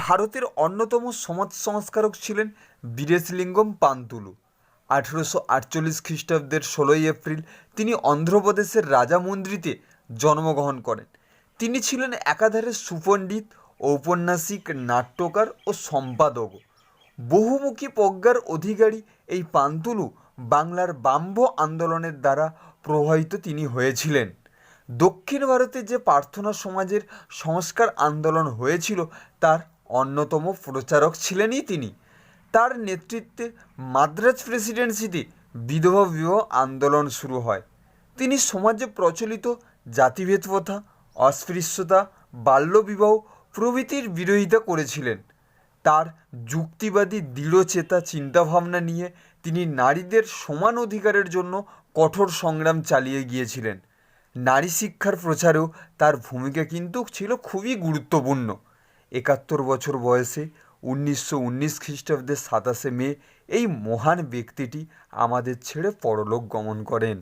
ভারতের অন্যতম সমাজ সংস্কারক ছিলেন বীরেশলিঙ্গম পান্তুলু। আঠেরোশো আটচল্লিশ খ্রিস্টাব্দের ষোলোই এপ্রিল তিনি অন্ধ্রপ্রদেশের রাজামুন্দ্রিতে জন্মগ্রহণ করেন। তিনি ছিলেন একাধারে সুপণ্ডিত, ঔপন্যাসিক, নাট্যকার ও সম্পাদকও বহুমুখী প্রজ্ঞার অধিকারী এই পান্তুলু বাংলার বাম্ভ আন্দোলনের দ্বারা প্রভাবিত তিনি হয়েছিলেন। দক্ষিণ ভারতে যে প্রার্থনা সমাজের সংস্কার আন্দোলন হয়েছিল, তার অন্যতম প্রচারক ছিলেনই তিনি। তার নেতৃত্বে মাদ্রাজ প্রেসিডেন্সিতে বিধবা বিবাহ আন্দোলন শুরু হয়। তিনি সমাজে প্রচলিত জাতিভেদ প্রথা অস্পৃশ্যতা, বাল্যবিবাহ প্রভৃতির বিরোধিতা করেছিলেন। তার যুক্তিবাদী, দৃঢ়চেতা চিন্তাভাবনা নিয়ে তিনি নারীদের সমান অধিকারের জন্য কঠোর সংগ্রাম চালিয়ে গিয়েছিলেন। নারী শিক্ষার প্রচারেও তার ভূমিকা কিন্তু ছিল খুবই গুরুত্বপূর্ণ। একাত্তর বছর বয়সে উনিশশো উনিশ খ্রিস্টাব্দের সাতাশে মে এই মহান ব্যক্তিটি আমাদের ছেড়ে পরলোক গমন করেন।